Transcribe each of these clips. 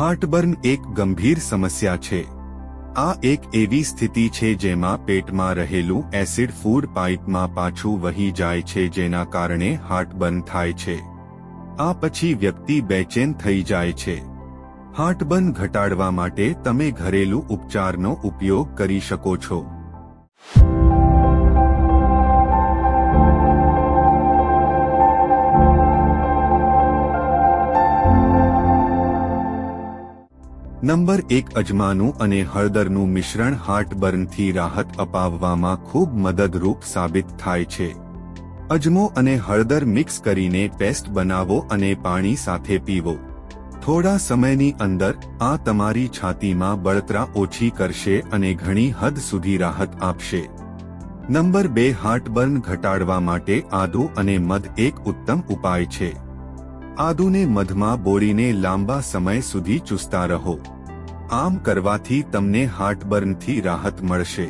Heartburn એક ગંભીર સમસ્યા છે. આ એક એવી સ્થિતિ છે જેમાં પેટમાં રહેલું એસિડ ફૂડ પાઇપમાં પાછું વહી જાય છે જેના કારણે હાર્ટબર્ન થાય છે. આ પછી વ્યક્તિ બેચેન થઈ જાય છે. હાર્ટબર્ન ઘટાડવા માટે તમે ઘરેલું ઉપચારનો ઉપયોગ કરી શકો છો. નંબર એક અજમાનું અને હળદરનું મિશ્રણ હાર્ટબર્નથી રાહત અપાવવામાં ખૂબ મદદરૂપ સાબિત થાય છે. અજમો અને હળદર મિક્સ કરીને પેસ્ટ બનાવો અને પાણી સાથે પીવો. થોડા સમયની અંદર આ તમારી છાતીમાં બળતરા ઓછી કરશે અને ઘણી હદ સુધી રાહત આપશે. નંબર બે, હાર્ટબર્ન ઘટાડવા માટે આદુ અને મધ એક ઉત્તમ ઉપાય છે. આદુને મધમાં બોળીને લાંબા સમય સુધી ચૂસતા રહો. આમ કરવાથી તમને હાર્ટબર્નથી રાહત મળશે.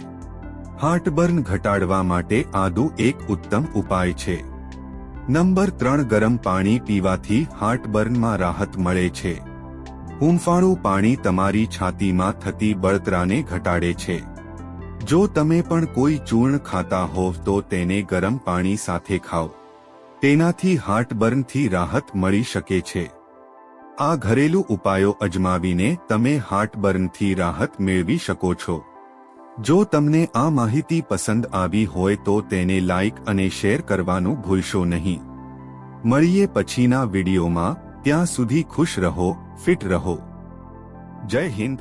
હાર્ટબર્ન ઘટાડવા માટે આદુ એક ઉત્તમ ઉપાય છે. નંબર ત્રણ ગરમ પાણી પીવાથી હાર્ટબર્નમાં રાહત મળે છે. હુંફાળું પાણી તમારી છાતીમાં થતી બળતરાને ઘટાડે છે. જો તમે પણ કોઈ ચૂર્ણ ખાતા હોવ તો તેને ગરમ પાણી સાથે ખાઓ. તેનાથી હાર્ટબર્નથી રાહત મળી શકે છે. આ ઘરેલું ઉપાયો અજમાવીને તમે હાર્ટબર્નથી રાહત મેળવી શકો છો. જો તમને આ માહિતી પસંદ આવી હોય તો તેને લાઇક અને શેર કરવાનું ભૂલશો નહીં. મળીએ પછીના વિડીયોમાં, ત્યાં સુધી ખુશ રહો, ફિટ રહો. જય હિન્દ.